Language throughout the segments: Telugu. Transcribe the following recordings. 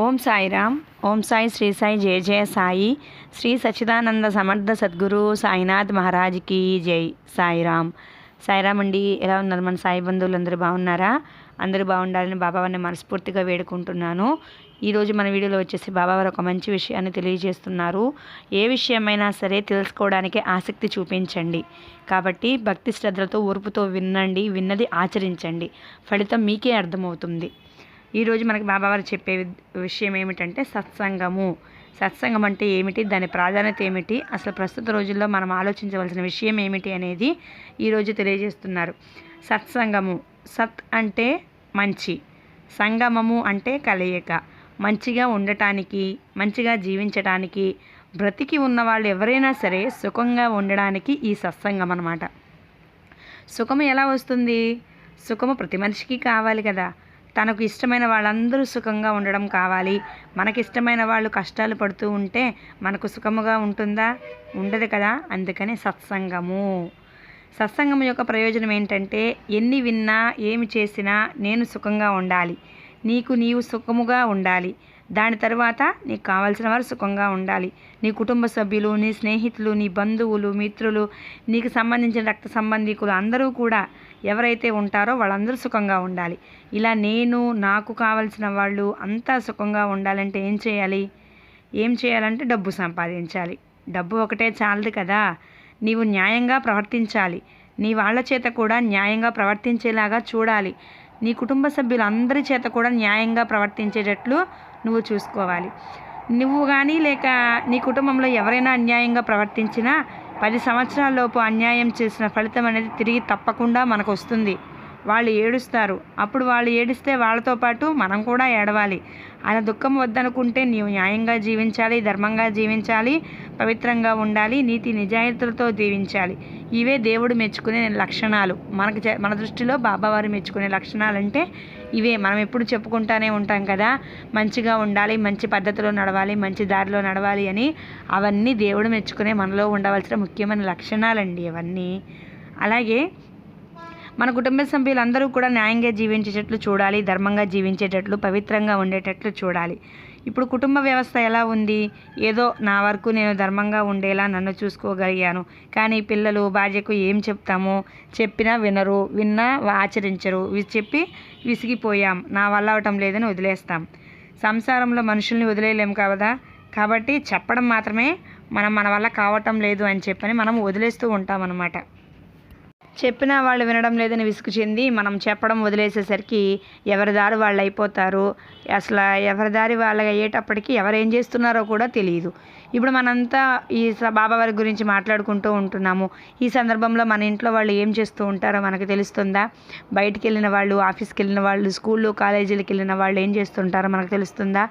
ఓం సాయిరామ్. ఓం సాయి శ్రీ సాయి జయ జయ సాయి. శ్రీ సచ్చిదానంద సమర్థ సద్గురు సాయినాథ్ మహారాజ్కి జై సాయిరామ్. సాయిరామ్ అండి ఎలా ఉన్నారు మన సాయి బంధువులు? అందరూ బాగున్నారా? అందరూ బాగుండాలని బాబావారిని మనస్ఫూర్తిగా వేడుకుంటున్నాను. ఈరోజు మన వీడియోలో వచ్చేసి బాబావారు ఒక మంచి విషయాన్ని తెలియజేస్తున్నారు. ఏ విషయమైనా సరే తెలుసుకోవడానికి ఆసక్తి చూపించండి. కాబట్టి భక్తి శ్రద్ధలతో ఓర్పుతో వినండి విన్నది ఆచరించండి. ఫలితం మీకే అర్థమవుతుంది. ఈరోజు మనకి బాబావారు చెప్పే విషయం ఏమిటంటే సత్సంగము. సత్సంగం అంటే ఏమిటి? దాని ప్రాధాన్యత ఏమిటి? అసలు ప్రస్తుత రోజుల్లో మనం ఆలోచించవలసిన విషయం ఏమిటి అనేది ఈరోజు తెలియజేస్తున్నారు. సత్సంగము సత్ అంటే మంచి సంగమము అంటే కలయిక. మంచిగా ఉండటానికి మంచిగా జీవించటానికి బ్రతికి ఉన్న వాళ్ళు ఎవరైనా సరే సుఖంగా ఉండడానికి ఈ సత్సంగం అన్నమాట. సుఖము ఎలా వస్తుంది? సుఖము ప్రతి మనిషికి కావాలి కదా. తనకు ఇష్టమైన వాళ్ళందరూ సుఖంగా ఉండడం కావాలి. మనకి ఇష్టమైన వాళ్ళు కష్టాలు పడుతూ ఉంటే మనకు సుఖముగా ఉంటుందా? ఉండదు కదా? అందుకని సత్సంగము. సత్సంగం యొక్క ప్రయోజనం ఏంటంటే ఎన్ని విన్నా ఏమి చేసినా నేను సుఖంగా ఉండాలి. నీకు నీవు సుఖముగా ఉండాలి. దాని తర్వాత నీకు కావాల్సిన వారు సుఖంగా ఉండాలి. నీ కుటుంబ సభ్యులు నీ స్నేహితులు నీ బంధువులు మిత్రులు నీకు సంబంధించిన రక్త సంబంధికులు అందరూ కూడా ఎవరైతే ఉంటారో వాళ్ళందరూ సుఖంగా ఉండాలి. ఇలా నేను నాకు కావలసిన వాళ్ళు అంతా సుఖంగా ఉండాలంటే ఏం చేయాలి? ఏం చేయాలంటే డబ్బు సంపాదించాలి. డబ్బు ఒకటే చాలదు కదా. నీవు న్యాయంగా ప్రవర్తించాలి. నీ వాళ్ళ చేత కూడా న్యాయంగా ప్రవర్తించేలాగా చూడాలి. నీ కుటుంబ సభ్యులందరి చేత కూడా న్యాయంగా ప్రవర్తించేటట్లు నువ్వు చూసుకోవాలి. నువ్వు కానీ లేక నీ కుటుంబంలో ఎవరైనా అన్యాయంగా ప్రవర్తించినా పది సంవత్సరాలలోపు అన్యాయం చేసిన ఫలితం అనేది తిరిగి తప్పకుండా మనకు వస్తుంది. వాళ్ళు ఏడుస్తారు. అప్పుడు వాళ్ళు ఏడిస్తే వాళ్ళతో పాటు మనం కూడా ఏడవాలి. ఆయన దుఃఖం వద్దనుకుంటే నీవు న్యాయంగా జీవించాలి ధర్మంగా జీవించాలి పవిత్రంగా ఉండాలి నీతి నిజాయితీలతో జీవించాలి. ఇవే దేవుడు మెచ్చుకునే లక్షణాలు. మనకు చే- మన దృష్టిలో బాబావారు మెచ్చుకునే లక్షణాలు అంటే ఇవే. మనం ఎప్పుడు చెప్పుకుంటానే ఉంటాం కదా మంచిగా ఉండాలి మంచి పద్ధతిలో నడవాలి మంచి దారిలో నడవాలి అని. అవన్నీ దేవుడు మెచ్చుకునే మనలో ఉండవలసిన ముఖ్యమైన లక్షణాలండి అవన్నీ అలాగే మన కుటుంబ సభ్యులందరూ కూడా న్యాయంగా జీవించేటట్లు చూడాలి ధర్మంగా జీవించేటట్లు పవిత్రంగా ఉండేటట్లు చూడాలి. ఇప్పుడు కుటుంబ వ్యవస్థ ఎలా ఉంది? ఏదో నా వరకు నేను ధర్మంగా ఉండేలా నన్ను చూసుకోగలిగాను. కానీ పిల్లలు భార్యకు ఏం చెప్తామో చెప్పినా వినరు విన్నా ఆచరించరు. చెప్పి విసిగిపోయాం. నా వల్ల అవటం లేదని వదిలేస్తాం. సంసారంలో మనుషుల్ని వదిలేయలేం కదా? కాబట్టి చెప్పడం మాత్రమే మనం మన వల్ల కావటం లేదు అని చెప్పని మనం వదిలేస్తూ ఉంటామన్నమాట. చెప్పినా వాళ్ళు వినడం లేదని విసుగు చెంది మనం చెప్పడం వదిలేసేసరికి ఎవరి దారి వాళ్ళు అయిపోతారు. అసలు ఎవరి దారి వాళ్ళు అయ్యేటప్పటికి ఎవరు ఏం చేస్తున్నారో కూడా తెలియదు ఇప్పుడు మనంతా ఈ స- బాబా వారి గురించి మాట్లాడుకుంటూ ఉంటున్నాము. ఈ సందర్భంలో మన ఇంట్లో వాళ్ళు ఏం చేస్తూ ఉంటారో మనకు తెలుస్తుందా? బయటికి వెళ్ళిన వాళ్ళు ఆఫీస్కి వెళ్ళిన వాళ్ళు స్కూళ్ళు కాలేజీలకు వెళ్ళిన వాళ్ళు ఏం చేస్తుంటారో మనకు తెలుస్తుందా?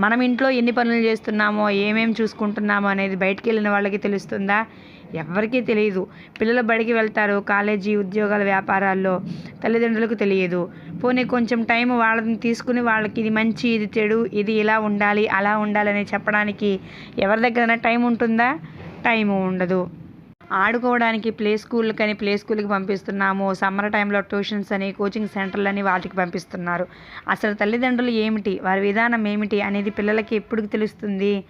మనం ఇంట్లో ఎన్ని పనులు చేస్తున్నామో ఏమేమి చూసుకుంటున్నామో అనేది బయటికి వెళ్ళిన వాళ్ళకి తెలుస్తుందా? ఎవరికీ తెలియదు. పిల్లలు బడికి వెళ్తారు కాలేజీ ఉద్యోగాల వ్యాపారాల్లో తల్లిదండ్రులకు తెలియదు. పోనీ కొంచెం టైం వాళ్ళని తీసుకుని వాళ్ళకి ఇది మంచి ఇది చెడు ఇది ఇలా ఉండాలి అలా ఉండాలని చెప్పడానికి ఎవరి దగ్గరైనా టైం ఉంటుందా? టైము ఉండదు. ఆడుకోవడానికి ప్లే స్కూల్కని ప్లే స్కూల్కి పంపిస్తున్నాము. సమ్మర్ టైంలో ట్యూషన్స్ అని కోచింగ్ సెంటర్లని వాటికి పంపిస్తున్నారు. అసలు తల్లిదండ్రులు ఏమిటి? వారి విధానం ఏమిటి? అనేది పిల్లలకి ఎప్పుడు తెలుస్తుంది?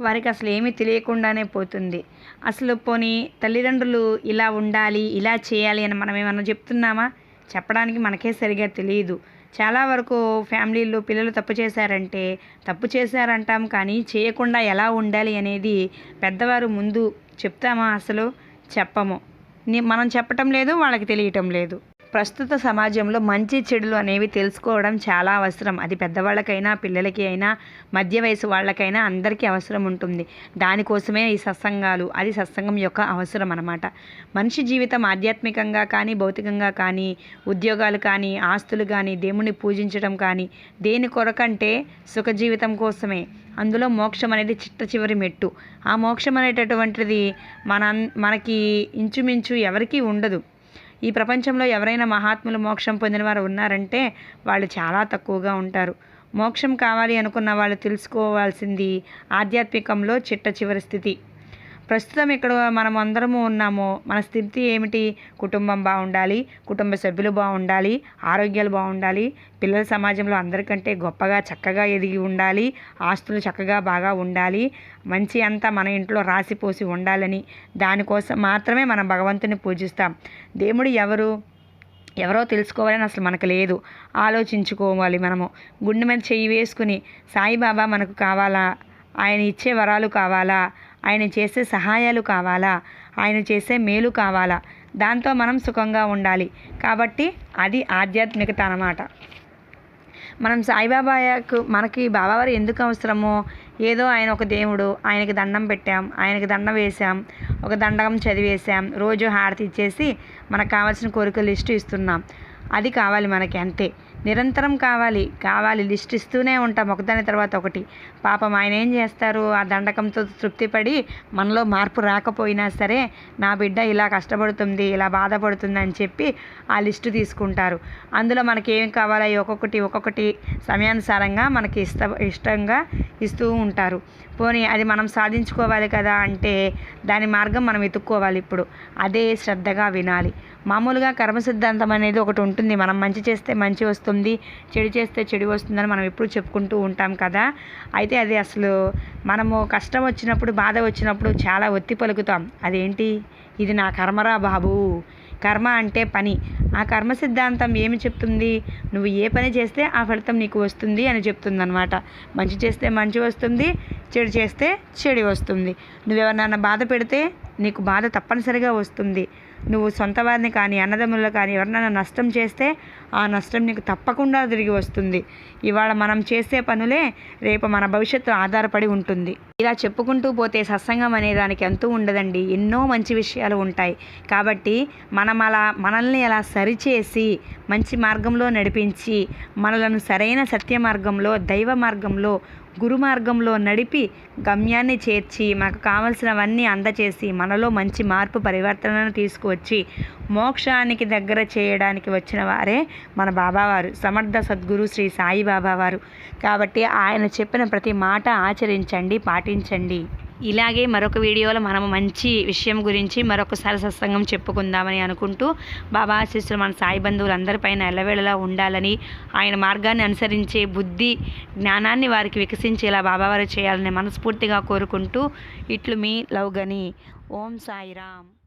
వారికి అసలు ఏమీ తెలియకుండానే పోతుంది. అసలు పోనీ తల్లిదండ్రులు ఇలా ఉండాలి ఇలా చేయాలి అని మనం ఏమన్నా చెప్తున్నామా? చెప్పడానికి మనకే సరిగా తెలియదు. చాలా వరకు ఫ్యామిలీలో పిల్లలు తప్పు చేశారంటే తప్పు చేశారంటాం కానీ చేయకుండా ఎలా ఉండాలి అనేది పెద్దవారు ముందు చెప్తామా అసలు? చెప్పము. ని- మనం చెప్పటం లేదు వాళ్ళకి తెలియటం లేదు. ప్రస్తుత సమాజంలో మంచి చెడులు అనేవి తెలుసుకోవడం చాలా అవసరం. అది పెద్దవాళ్ళకైనా పిల్లలకి అయినా మధ్య వయసు వాళ్ళకైనా అందరికీ అవసరం ఉంటుంది. దానికోసమే ఈ సత్సంగాలు అది సత్సంగం యొక్క అవసరం అన్నమాట. మనిషి జీవితం ఆధ్యాత్మికంగా కానీ భౌతికంగా కానీ ఉద్యోగాలు కానీ ఆస్తులు కానీ దేవుణ్ణి పూజించడం కానీ దేని కొరకంటే సుఖ జీవితం కోసమే. అందులో మోక్షం అనేది చిట్ట చివరి మెట్టు. ఆ మోక్షం అనేటటువంటిది మన మనకి ఇంచుమించు ఎవరికీ ఉండదు. ఈ ప్రపంచంలో ఎవరైనా మహాత్ములు మోక్షం పొందిన వారు ఉన్నారంటే వాళ్ళు చాలా తక్కువగా ఉంటారు. మోక్షం కావాలి అనుకున్న వాళ్ళు తెలుసుకోవాల్సింది ఆధ్యాత్మికంలో చిట్ట చివరి స్థితి. ప్రస్తుతం ఇక్కడ మనం అందరము ఉన్నాము. మన స్థితి ఏమిటి? కుటుంబం బాగుండాలి కుటుంబ సభ్యులు బాగుండాలి ఆరోగ్యాలు బాగుండాలి పిల్లల సమాజంలో అందరికంటే గొప్పగా చక్కగా ఎదిగి ఉండాలి ఆస్తులు చక్కగా బాగా ఉండాలి మంచి అంతా మన ఇంట్లో రాసిపోసి ఉండాలని. దానికోసం మాత్రమే మనం భగవంతుని పూజిస్తాం. దేవుడు ఎవరు? ఎవరో తెలుసుకోవాలని అసలు మనకు లేదు. ఆలోచించుకోవాలి మనము. గుండె మీద చెయ్యి వేసుకుని సాయిబాబా మనకు కావాలా? ఆయన ఇచ్చే వరాలు కావాలా? ఆయన చేసే సహాయాలు కావాలా? ఆయన చేసే మేలు కావాలా? దాంతో మనం సుఖంగా ఉండాలి. కాబట్టి అది ఆధ్యాత్మికత అన్నమాట మనం సాయిబాబాకు మనకి బాబావారు ఎందుకు అవసరమో? ఏదో ఆయన ఒక దేవుడు ఆయనకి దండం పెట్టాం ఆయనకి దండం వేసాం ఒక దండకం చదివేసాం రోజు హారతి ఇచ్చేసి మనకు కావాల్సిన కోరికలు లిస్టు ఇస్తున్నాం. అది కావాలి మనకి అంతే. నిరంతరం కావాలి. కావాలి. లిస్ట్ ఇస్తూనే ఉంటాం. ఒకదాని తర్వాత ఒకటి. పాపం ఆయన ఏం చేస్తారు? ఆ దండకంతో తృప్తిపడి మనలో మార్పు రాకపోయినా సరే నా బిడ్డ ఇలా కష్టపడుతుంది ఇలా బాధపడుతుంది అని చెప్పి ఆ లిస్టు తీసుకుంటారు. అందులో మనకి ఏం కావాలో ఒక్కొక్కటి ఒక్కొక్కటి సమయానుసారంగా మనకి ఇష్ట ఇష్టంగా ఇస్తూ ఉంటారు. పోనీ అది మనం సాధించుకోవాలి కదా అంటే దాని మార్గం మనం వెతుక్కోవాలి ఇప్పుడు. అదే శ్రద్ధగా వినాలి. మామూలుగా కర్మ సిద్ధాంతం అనేది ఒకటి ఉంటుంది. మనం మంచి చేస్తే మంచి వస్తుంది చెడు చేస్తే చెడు వస్తుందని మనం ఎప్పుడు చెప్పుకుంటూ ఉంటాం కదా. అయితే అది అసలు మనము కష్టం వచ్చినప్పుడు బాధ వచ్చినప్పుడు చాలా ఒత్తి పలుకుతాం. అదేంటి? ఇది నా కర్మరా బాబు. కర్మ అంటే పని. ఆ కర్మ సిద్ధాంతం ఏమి చెప్తుంది? నువ్వు ఏ పని చేస్తే ఆ ఫలితం నీకు వస్తుంది అని చెప్తుంది అనమాట మంచి చేస్తే మంచి వస్తుంది చెడు చేస్తే చెడు వస్తుంది. నువ్వెవరినైనా బాధ పెడితే నీకు బాధ తప్పనిసరిగా వస్తుంది. నువ్వు సొంత వారిని కానీ అన్నదమ్ములు కానీ ఎవరినైనా నష్టం చేస్తే ఆ నష్టం నీకు తప్పకుండా తిరిగి వస్తుంది. ఇవాళ మనం చేసే పనులే రేపు మన భవిష్యత్తు ఆధారపడి ఉంటుంది. ఇలా చెప్పుకుంటూ పోతే సత్సంగం అనే దానికి ఎంతో ఉండదండి. ఎన్నో మంచి విషయాలు ఉంటాయి. కాబట్టి మనం అలా మనల్ని అలా సరిచేసి మంచి మార్గంలో నడిపించి మనలను సరైన సత్య మార్గంలో దైవ మార్గంలో గురుమార్గంలో నడిపి గమ్యాన్ని చేర్చి మాకు కావలసినవన్నీ అందచేసి మనలో మంచి మార్పు పరివర్తనను తీసుకువచ్చి మోక్షానికి దగ్గర చేయడానికి వచ్చిన వారే మన బాబావారు. సమర్థ సద్గురు శ్రీ సాయి బాబావారు. కాబట్టి ఆయన చెప్పిన ప్రతి మాట ఆచరించండి పాటించండి. ఇలాగే మరొక వీడియోలో మనం మంచి విషయం గురించి మరొకసారి సత్సంగం చెప్పుకుందామని అనుకుంటూ బాబా ఆశీస్సులు మన సాయి బంధువులందరిపైన ఎల్లవేళలా ఉండాలని ఆయన మార్గాన్ని అనుసరించే బుద్ధి జ్ఞానాన్ని వారికి వికసించేలా బాబావారు చేయాలని మనస్ఫూర్తిగా కోరుకుంటూ ఇట్లు మీ లవ్ ఓం సాయిరామ్.